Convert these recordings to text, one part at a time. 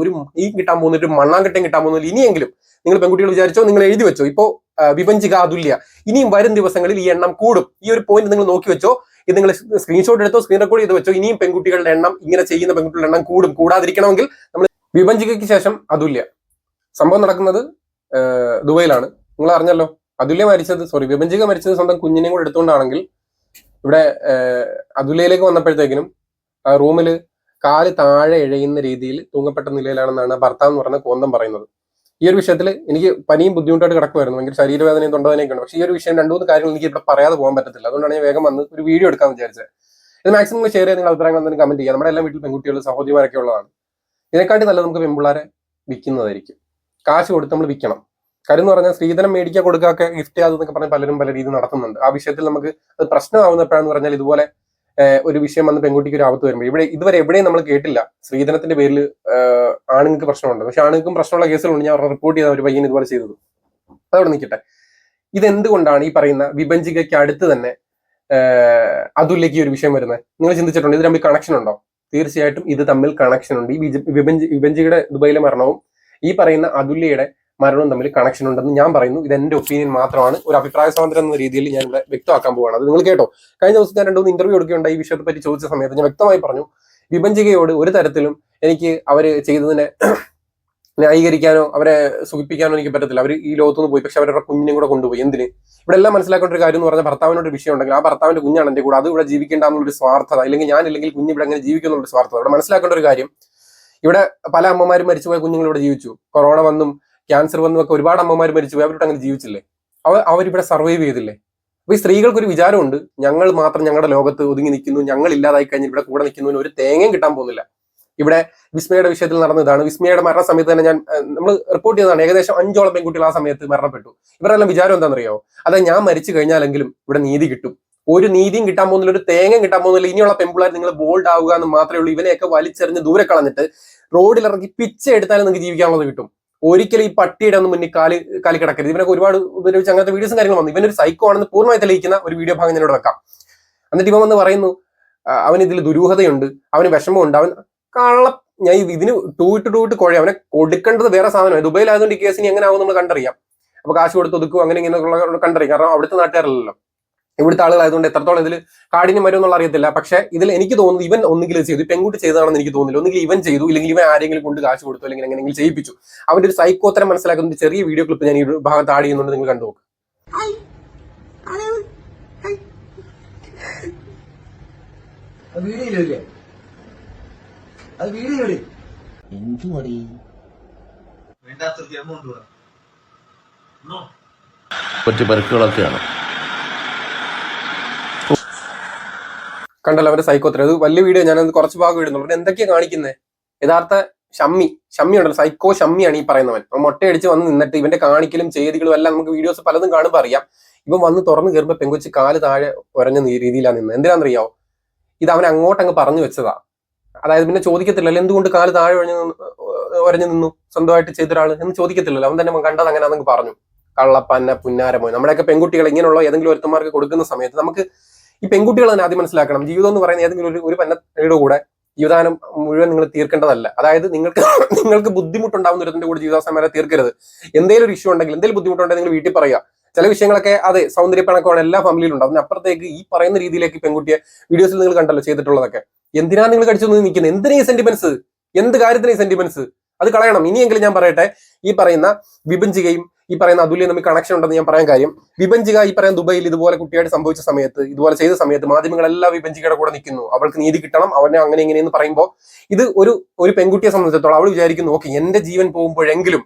ഒരു ഈ കിട്ടാൻ പോകുന്നിട്ട് മണ്ണാങ്കട്ടം കിട്ടാൻ പോകുന്നില്ല ഇനിയെങ്കിലും നിങ്ങൾ പെൺകുട്ടികൾ വിചാരിച്ചോ നിങ്ങൾ എഴുതി വെച്ചോ. ഇപ്പോ അതുല്യ ഇനിയും വരും ദിവസങ്ങളിൽ ഈ എണ്ണം കൂടും. ഈ ഒരു പോയിന്റ് നിങ്ങൾ നോക്കി വെച്ചോ. ഇത് നിങ്ങൾ സ്ക്രീൻഷോട്ട് എടുത്തോ സ്ക്രീൻ റെക്കോർഡ് ചെയ്ത് വെച്ചോ. ഇനിയും പെൺകുട്ടികളുടെ എണ്ണം ഇങ്ങനെ ചെയ്യുന്ന പെൺകുട്ടികളുടെ എണ്ണം കൂടും. കൂടാതിരിക്കണമെങ്കിൽ നമ്മൾ വിപഞ്ചികയ്ക്ക് ശേഷം അതുല്യ. സംഭവം നടക്കുന്നത് ദുബൈയിലാണ്. നിങ്ങൾ അറിഞ്ഞല്ലോ. അതുല്യ മരിച്ചത് സോറി വിഭജിക മരിച്ചത് സ്വന്തം കുഞ്ഞിനെയും കൂടെ എടുത്തുകൊണ്ടാണെങ്കിൽ ഇവിടെ അതുല്യയിലേക്ക് വന്നപ്പോഴത്തേക്കിനും റൂമിൽ കാൽ താഴെ ഇഴയുന്ന രീതിയിൽ തൂങ്ങപ്പെട്ട നിലയിലാണെന്നാണ് ഭർത്താവ് എന്ന് പറഞ്ഞ കോന്തം പറയുന്നത്. ഈ ഒരു വിഷയത്തിൽ എനിക്ക് പനിയും ബുദ്ധിമുട്ടായിട്ട് കിടക്കുമായിരുന്നു. ഭയങ്കര ശരീരവേദനയും തൊണ്ടവേദനയൊക്കെ ഉണ്ട്. പക്ഷേ ഈ ഒരു വിഷയം രണ്ടു മൂന്ന് കാര്യങ്ങൾ എനിക്ക് ഇവിടെ പറയാതെ പോകാൻ പറ്റത്തില്ല. അതുകൊണ്ടാണ് ഞാൻ വേഗം വന്ന് ഒരു വീഡിയോ എടുക്കാൻ വിചാരിച്ചത്. ഇത് മാക്സിമം ഷെയർ ചെയ്ത് നിങ്ങൾ അഭിപ്രായങ്ങൾ എന്തെങ്കിലും കമന്റ് ചെയ്യുക. നമ്മുടെ എല്ലാ വീട്ടിൽ പെൺകുട്ടികൾ സഹോദരിമാരൊക്കെ ഉള്ളതാണ്. ഇതിനെക്കാട്ടി നല്ലത് നമുക്ക് പെൺപിള്ളാരെ വിൽക്കുന്നതായിരിക്കും. കാശ് കൊടുത്ത് നമ്മൾ വിൽക്കണം. കാര്യം എന്ന് പറഞ്ഞാൽ സ്ത്രീധനം മേടിക്കാൻ കൊടുക്കുക ഗിഫ്റ്റ് ചെയ്യാതെന്നൊക്കെ പറഞ്ഞ് പലരും പല രീതിയിൽ നടത്തുന്നുണ്ട്. ആ വിഷയത്തിൽ നമുക്ക് അത് പ്രശ്നമാവുന്നപ്പോഴാന്ന് പറഞ്ഞാൽ ഇതുപോലെ ഒരു വിഷയം വന്ന് പെൺകുട്ടിക്ക് ഒരു ആപത്ത് വരുമ്പോൾ ഇവിടെ ഇതുവരെ എവിടെയും നമ്മൾ കേട്ടില്ല. സ്ത്രീധനത്തിന്റെ പേരിൽ ആണുങ്ങൾക്ക് പ്രശ്നമുണ്ട്. പക്ഷെ ആണുങ്ങൾക്കും പ്രശ്നമുള്ള കേസുകളുണ്ട്. ഞാൻ റിപ്പോർട്ട് ചെയ്ത ഒരു പയ്യൻ ഇതുപോലെ ചെയ്തത്. അതവിടെ നിൽക്കട്ടെ. ഇതെന്തുകൊണ്ടാണ് ഈ പറയുന്ന വിഭജികയ്ക്ക് അടുത്ത് തന്നെ അതുലേക്ക് ഒരു വിഷയം വരുന്നത്? നിങ്ങൾ ചിന്തിച്ചിട്ടുണ്ട്? ഇത് തമ്മിൽ കണക്ഷൻ ഉണ്ടോ? തീർച്ചയായിട്ടും ഇത് തമ്മിൽ കണക്ഷൻ ഉണ്ട്. ഈ വിഭഞ്ചിയുടെ ദുബൈയിലെ മരണവും ഈ പറയുന്ന അതുല്യയുടെ മരണവും തമ്മിൽ കണക്ഷൻ ഉണ്ടെന്ന് ഞാൻ പറയുന്നു. ഇത് എന്റെ ഒപ്പീനിയൻ മാത്രമാണ്. ഒരു അഭിപ്രായ സ്വാതന്ത്ര്യം എന്ന രീതിയിൽ ഞാൻ ഇവിടെ വ്യക്തമാക്കാൻ പോവാണ്. അത് നിങ്ങൾ കേട്ടോ. കഴിഞ്ഞ ദിവസം ഞാൻ രണ്ടു ഇന്റർവ്യൂ എടുക്കുകയുണ്ടായി ഈ വിഷയത്തെ പറ്റി ചോദിച്ച സമയത്ത്. ഞാൻ വ്യക്തമായി പറഞ്ഞു വിഭജികയോട് ഒരു തരത്തിലും എനിക്ക് അവർ ചെയ്തതിനെ ന്യായീകരിക്കാനോ അവരെ സുഖിപ്പിക്കാനോ എനിക്ക് പറ്റത്തില്ല. അവർ ഈ ലോകത്തുനിന്ന് പോയി. പക്ഷെ അവരുടെ കുഞ്ഞിനെ കൂടെ കൊണ്ടുപോയി. എന്തിന്? ഇവിടെ എല്ലാം മനസ്സിലാക്കേണ്ട ഒരു കാര്യം എന്ന് പറഞ്ഞാൽ ഭർത്താവിനോട് ഒരു വിഷയം ഉണ്ടെങ്കിൽ ആ ഭർത്താവിന്റെ കുഞ്ഞാണ് എന്റെ കൂടെ. അത് ഇവിടെ ജീവിക്കേണ്ട എന്നുള്ളൊരു സ്വാർത്ഥത. അല്ലെങ്കിൽ ഞാൻ ഇല്ലെങ്കിൽ കുഞ്ഞ് ഇവിടെ അങ്ങനെ ജീവിക്കുന്നുള്ള സ്വാർത്ഥത. ഇവിടെ മനസ്സിലാക്കേണ്ട ഒരു കാര്യം ഇവിടെ പല അമ്മമാരും മരിച്ചുപോയ കുഞ്ഞുങ്ങൾ ഇവിടെ ജീവിച്ചു. കൊറോണ വന്നും ക്യാൻസർ വന്നു ഒക്കെ ഒരുപാട് അമ്മമാർ മരിച്ചു അവരോട് അങ്ങനെ ജീവിച്ചില്ലേ? അവർ അവരിവിടെ സർവൈവ് ചെയ്തില്ലേ? അപ്പൊ ഈ സ്ത്രീകൾക്കൊരു വിചാരമുണ്ട്. ഞങ്ങൾ മാത്രം ഞങ്ങളുടെ ലോകത്ത് ഒതുങ്ങി നിൽക്കുന്നു. ഞങ്ങൾ ഇല്ലാതായി കഴിഞ്ഞ് ഇവിടെ കൂടെ നിൽക്കുന്നതിന് ഒരു തേങ്ങയും കിട്ടാൻ പോകുന്നില്ല. ഇവിടെ വിസ്മയുടെ വിഷയത്തിൽ നടന്നതാണ് വിസ്മയുടെ മരണ സമയത്ത് തന്നെ ഞാൻ നമ്മൾ റിപ്പോർട്ട് ചെയ്തതാണ്. ഏകദേശം അഞ്ചോളം പെൺകുട്ടികൾ ആ സമയത്ത് മരണപ്പെട്ടു. ഇവരെല്ലാം വിചാരം എന്താണെന്നറിയോ? അതെ ഞാൻ മരിച്ചു കഴിഞ്ഞാലെങ്കിലും ഇവിടെ നീതി കിട്ടും. ഒരു നീതിയും കിട്ടാൻ പോകുന്നില്ല ഒരു തേങ്ങയും കിട്ടാൻ പോകുന്നില്ല. ഇനിയുള്ള പെൺപിള്ളേർ നിങ്ങൾ ബോൾഡ് ആവുക എന്ന് മാത്രമേ ഉള്ളൂ. ഇവനെയൊക്കെ വലിച്ചെറിഞ്ഞ് ദൂരെ കളഞ്ഞിട്ട് റോഡിലിറങ്ങി പിച്ച എടുത്താലും നിങ്ങൾക്ക് ജീവിക്കാനുള്ളത് കിട്ടും. ഒരിക്കലും ഈ പട്ടിയുടെ ഒന്നും മുന്നിൽ കാൽ കാലി കിടക്കരുത്. ഇവനൊക്കെ ഒരുപാട് ഉപദ്രവിച്ച് അങ്ങനത്തെ വീഡിയോസും കാര്യങ്ങളും വന്നു. ഇവനൊരു സൈക്കോ ആണെന്ന് പൂർണമായി തെളിയിക്കുന്ന ഒരു വീഡിയോ ഭാഗം ഞാനിവിടെ വെക്കാം. എന്നിട്ട് ഇവൻ വന്ന് പറയുന്നു അവൻ ഇതിൽ ദുരൂഹതയുണ്ട്. അവന് വിഷമമുണ്ട്. അവൻ കള്ള ഞാൻ ഇതിന് ടൂ ഇട്ട് കുഴ അവനെ കൊടുക്കേണ്ടത് വേറെ സാധനമാണ്. ദുബൈയിലായതുകൊണ്ട് ഈ കേസിന് എങ്ങനെ ആവും നമ്മൾ കണ്ടറിയാം. അപ്പൊ കാശ് കൊടുത്ത് ഒതുക്കും അങ്ങനെ ഇങ്ങനെ കണ്ടറിയാം. കാരണം അവിടുത്തെ നാട്ടുകാരല്ലല്ലോ. ഇവിടുത്തെ ആളുകളായതുകൊണ്ട് എത്രത്തോളം ഇതിൽ കാഠിന്യം വരും എന്നുള്ള അറിയത്തില്ല. പക്ഷേ ഇതിൽ എനിക്ക് തോന്നുന്നു ഇവൻ ഒന്നുകിൽ ചെയ്തു. പെൺകുട്ടി ചെയ്തതാണെന്ന് എനിക്ക് തോന്നുന്നില്ല. ഒന്നുകിൽ ഇവൻ ചെയ്തു ഇല്ലെങ്കിൽ ഇവൻ ആരെങ്കിലും കൊണ്ട് കാശ് കൊടുത്തു അല്ലെങ്കിൽ എങ്ങനെയെങ്കിലും ചെയ്യിപ്പിച്ചു. അവന്റെ ഒരു സൈക്കോത്തരം മനസ്സിലാക്കുന്ന ഒരു ചെറിയ വീഡിയോ ക്ലിപ്പ് ഞാൻ ഈ ഒരു ഭാഗത്ത് ആഡ് ചെയ്യുന്നുണ്ട്. നിങ്ങൾ കണ്ടു നോക്ക്. അത് വീഡിയോയില്ലേ കണ്ടല്ലോ അവന്റെ സൈക്കോത്തരം അത് വലിയ വീഡിയോ ഞാനത് കുറച്ച് ഭാഗം ഇടുന്നുള്ളൂ അവൻ എന്തൊക്കെയാ കാണിക്കുന്നത് യഥാർത്ഥ ഷമ്മി. ഷമ്മി ഉണ്ടല്ലോ. സൈക്കോ ഷമ്മിയാണ് ഈ പറയുന്നവൻ. മൊട്ടയടിച്ച് വന്ന് നിന്നിട്ട് ഇവന്റെ കാണിക്കലും ചെയ്തികളും എല്ലാം നമുക്ക് വീഡിയോസ് പലതും കാണുമ്പോൾ അറിയാം. ഇവൻ വന്ന് തുറന്ന് കയറുമ്പോൾ പെങ്കൊച്ച് കാൽ താഴെ ഉരഞ്ഞ നീ- രീതിയിലാണ് നിന്നത് എന്തിനാണെന്നറിയാവോ? ഇത് അവൻ അങ്ങോട്ടങ്ങ് പറഞ്ഞു വെച്ചതാ. അതായത് പിന്നെ ചോദിക്കത്തില്ലല്ലോ എന്തുകൊണ്ട് കാൽ താഴെ ഉഴഞ്ഞു ഒരഞ്ഞു നിന്നു? സ്വന്തമായിട്ട് ചെയ്ത ഒരാൾ എന്ന് ചോദിക്കത്തില്ലല്ലോ. അവൻ തന്നെ കണ്ടത് അങ്ങനെ അതങ്ങ് പറഞ്ഞു. കള്ളപ്പന്ന പുന്നാരമോ നമ്മുടെയൊക്കെ പെൺകുട്ടികൾ ഇങ്ങനെയുള്ള ഏതെങ്കിലും ഒരുത്തന്മാർക്ക് കൊടുക്കുന്ന സമയത്ത് നമുക്ക് ഈ പെൺകുട്ടികൾ തന്നെ ആദ്യം മനസ്സിലാക്കണം. ജീവിതം എന്ന് പറയുന്ന ഏതെങ്കിലും ഒരു ഒരു പന്നയുടെ കൂടെ ജീവിതാനം മുഴുവൻ നിങ്ങൾ തീർക്കേണ്ടതല്ല. അതായത് നിങ്ങൾക്ക് നിങ്ങൾക്ക് ബുദ്ധിമുട്ടുണ്ടാവുന്ന ഒരുത്തിന്റെ കൂടെ ജീവിതാവസാനം വരെ തീർക്കരുത്. എന്തെങ്കിലും ഒരു ഇഷ്യൂ ഉണ്ടെങ്കിൽ എന്തെങ്കിലും ബുദ്ധിമുട്ടുണ്ടെങ്കിൽ നിങ്ങൾ വീട്ടിൽ പറയുക. ചില വിഷയങ്ങളൊക്കെ അതെ സൗന്ദര്യപ്പണക്കമാണ് എല്ലാ ഫാമിലിയിലും ഉണ്ടാവും അപ്പുറത്തേക്ക് ഈ പറയുന്ന രീതിയിലേക്ക് പെൺകുട്ടിയെ വീഡിയോസിൽ നിങ്ങൾ കണ്ടല്ലോ ചെയ്തിട്ടുള്ളതൊക്കെ. എന്തിനാണ് നിങ്ങൾ കടിച്ചു നിൽക്കുന്നത് എന്തിനാ ഈ സെന്റിമെന്റ്സ് എന്ത് കാര്യത്തിന് ഈ സെന്റിമെന്റ്സ് അത് കളയണം. ഇനിയെങ്കിലും ഞാൻ പറയട്ടെ ഈ പറയുന്ന വിഭജികയും ഈ പറയുന്ന അതുല്യം തമ്മിൽ കണക്ഷൻ ഉണ്ടെന്ന് ഞാൻ പറയാൻ കാര്യം. വിഭജിക ഈ പറയുന്ന ദുബൈയിൽ ഇതുപോലെ കുട്ടിയായിട്ട് സംഭവിച്ച സമയത്ത് ഇതുപോലെ ചെയ്ത സമയത്ത് മാധ്യമങ്ങളെല്ലാം വിഭജികയുടെ കൂടെ നിൽക്കുന്നു. അവൾക്ക് നീതി കിട്ടണം അവനെ അങ്ങനെ ഇങ്ങനെയെന്ന് പറയുമ്പോൾ ഇത് ഒരു ഒരു പെൺകുട്ടിയെ സംബന്ധിച്ചിടത്തോളം അവൾ വിചാരിക്കുന്നു ഓക്കെ എന്റെ ജീവൻ പോകുമ്പോഴെങ്കിലും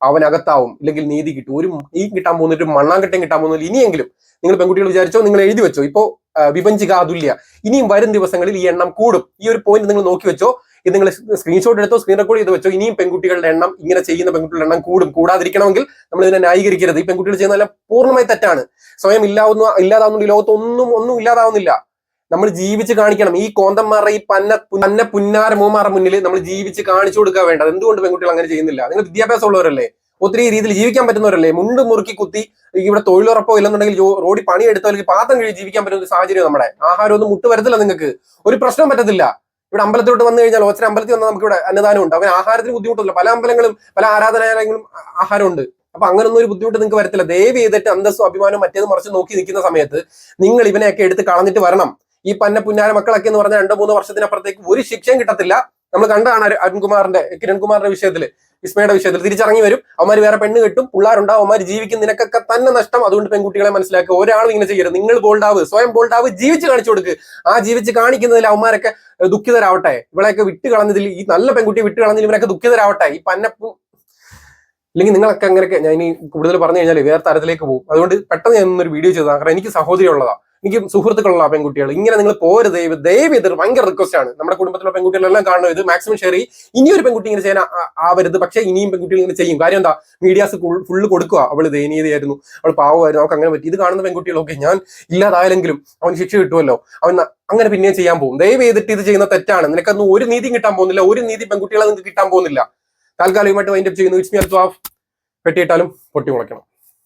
അവനകത്താവും ഇല്ലെങ്കിൽ നീതി കിട്ടും. ഒരു ഈ കിട്ടാൻ പോകുന്നിട്ട് മണ്ണാങ്കട്ടം കിട്ടാൻ പോകുന്നില്ല ഇനിയെങ്കിലും നിങ്ങൾ പെൺകുട്ടികൾ വിചാരിച്ചോ നിങ്ങൾ എഴുതി വെച്ചോ. ഇപ്പോ ആ, വിഭജിക അതുല്യ ഇനിയും വരും ദിവസങ്ങളിൽ ഈ എണ്ണം കൂടും. ഈ ഒരു പോയിന്റ് നിങ്ങൾ നോക്കി വെച്ചോ. ഇത് നിങ്ങൾ സ്ക്രീൻഷോട്ട് എടുത്തോ സ്ക്രീൻ റെക്കോർഡ് ചെയ്ത് വെച്ചോ ഇനിയും പെൺകുട്ടികളുടെ എണ്ണം ഇങ്ങനെ ചെയ്യുന്ന പെൺകുട്ടികളുടെ എണ്ണം കൂടും. കൂടാതിരിക്കണമെങ്കിൽ നമ്മൾ ഇതിനെ ന്യായീകരിക്കരുത്. ഈ പെൺകുട്ടികൾ ചെയ്യുന്നതെല്ലാം പൂർണമായി തെറ്റാണ്. സ്വയം ഇല്ലാവുന്ന ഇല്ലാതാവുന്ന ലോകത്ത് ഒന്നും ഒന്നും ഇല്ലാതാവുന്നില്ല. നമ്മൾ ജീവിച്ച് കാണിക്കണം. ഈ കോന്തന്മാരുടെ ഈ പന്ന പന്ന പുന്നാര മുന്നിൽ നമ്മൾ ജീവിച്ച് കാണിച്ചു കൊടുക്കുക വേണ്ടത്. എന്തുകൊണ്ട് പെൺകുട്ടികൾ അങ്ങനെ ചെയ്യുന്നില്ല? നിങ്ങൾ വിദ്യാഭ്യാസം ഉള്ളവരല്ലേ ഒത്തിരി രീതിയിൽ ജീവിക്കാൻ പറ്റുന്നവരല്ലേ? മുണ്ട് മുറുക്കി കുത്തി ഇവിടെ തൊഴിലുറപ്പോ ഇല്ലെന്നുണ്ടെങ്കിൽ റോഡി പണിയെടുത്തോ അല്ലെങ്കിൽ പാത്രം കഴിഞ്ഞ് ജീവിക്കാൻ പറ്റുന്ന ഒരു സാഹചര്യം നമ്മുടെ. ആഹാരം ഒന്നും മുട്ട് വരത്തില്ല നിങ്ങൾക്ക്. ഒരു പ്രശ്നം പറ്റത്തില്ല. ഇവിടെ അമ്പലത്തിലോട്ട് വന്നു കഴിഞ്ഞാൽ ഒച്ചര അമ്പലത്തിൽ വന്നാൽ നമുക്ക് ഇവിടെ അന്നദാനം ഉണ്ട്. അങ്ങനെ ആഹാരത്തിന് ബുദ്ധിമുട്ടില്ല പല അമ്പലങ്ങളും പല ആരാധനാലയങ്ങളും ആഹാരമുണ്ട്. അപ്പൊ അങ്ങനൊന്നും ഒരു ബുദ്ധിമുട്ട് നിങ്ങൾക്ക് വരത്തില്ല. ദയവ് ചെയ്തിട്ട് അന്തസ്സും അഭിമാനവും മറ്റേത് മറിച്ച് നോക്കി നിൽക്കുന്ന സമയത്ത് നിങ്ങൾ ഇവനെയൊക്കെ എടുത്ത് കളഞ്ഞിട്ട് വരണം. ഈ പന്ന പുന്നാര മക്കളൊക്കെ എന്ന് പറഞ്ഞാൽ രണ്ടോ മൂന്നോ വർഷത്തിനപ്പുറത്തേക്ക് ഒരു ശിക്ഷയും കിട്ടത്തില്ല. നമ്മൾ കണ്ടതാണ് അരു- അരുൺകുമാറിന്റെ കിരൺകുമാറിന്റെ വിഷയത്തിൽ വിസ്മയുടെ വിഷയത്തിൽ തിരിച്ചിറങ്ങി വരും. അവന്മാർ വേറെ പെണ്ണ് കിട്ടും പിള്ളേരുണ്ടാവും. അവന്മാർ ജീവിക്കും. നിനക്കൊക്കെ തന്നെ നഷ്ടം. അതുകൊണ്ട് പെൺകുട്ടികളെ മനസ്സിലാക്കുക. ഒരാളും ഇങ്ങനെ ചെയ്യരുത്. നിങ്ങൾ ബോൾഡാവ് സ്വയം ബോൾഡാവ് ജീവിച്ച് കാണിച്ചു കൊടുക്ക്. ആ ജീവിച്ച് കാണിക്കുന്നതിൽ അവന്മാരൊക്കെ ദുഃഖിതരാവട്ടെ. ഇവളെയൊക്കെ വിട്ട് കളഞ്ഞതിൽ ഈ നല്ല പെൺകുട്ടി വിട്ട് കളഞ്ഞതിൽ ഇവരൊക്കെ ദുഃഖിതരാവട്ടെ. ഈ പന്നപ്പു അല്ലെങ്കിൽ നിങ്ങളൊക്കെ അങ്ങനെയൊക്കെ ഞാൻ ഇനി കൂടുതൽ പറഞ്ഞു കഴിഞ്ഞാൽ വേറെ തരത്തിലേക്ക് പോകും. അതുകൊണ്ട് പെട്ടെന്ന് ഞാൻ ഒരു വീഡിയോ ചെയ്തതാണ്. കാരണം എനിക്ക് സഹോദരി ഉള്ളതാ എനിക്ക് സുഹൃത്തുക്കളുള്ള പെൺകുട്ടികൾ. ഇങ്ങനെ നിങ്ങൾ പോരുത് ദൈവ ദയവ് ഇത് ഭയങ്കര റിക്വസ്റ്റ് ആണ്. നമ്മുടെ കുടുംബത്തിലുള്ള പെൺകുട്ടികളെല്ലാം കാണുന്നത് ഇത് മാക്സിമം ഷെയർ ചെയ്യും. ഇനി ഒരു പെൺകുട്ടി ഇങ്ങനെ ചെയ്യാൻ ആവരുത്. പക്ഷേ ഇനിയും പെൺകുട്ടികൾ ഇങ്ങനെ ചെയ്യും. കാര്യം എന്താ? മീഡിയാസ് ഫുള്ള് കൊടുക്കുക. അവൾ ദയനീയതയായിരുന്നു അവൾ പാവമായിരുന്നു. അവൾക്ക് അങ്ങനെ പറ്റി. ഇത് കാണുന്ന പെൺകുട്ടികളൊക്കെ ഞാൻ ഇല്ലാതായാലെങ്കിലും അവന് ശിക്ഷ കിട്ടുമല്ലോ. അവൻ അങ്ങനെ പിന്നെയും ചെയ്യാൻ പോകും. ദയവ് ചെയ്തിട്ട് ഇത് ചെയ്യുന്ന തെറ്റാണ്. നിനക്കൊന്നും ഒരു നീതി കിട്ടാൻ പോകുന്നില്ല. ഒരു നീതി പെൺകുട്ടികളെ നിങ്ങൾക്ക് കിട്ടാൻ പോകുന്നില്ല. താൽക്കാലികമായിട്ട് വൈൻഡപ്പ് ചെയ്യുന്നു. ഇറ്റ്സ് മി പെട്ടിയിട്ടാലും പൊട്ടി മുളയ്ക്കണം.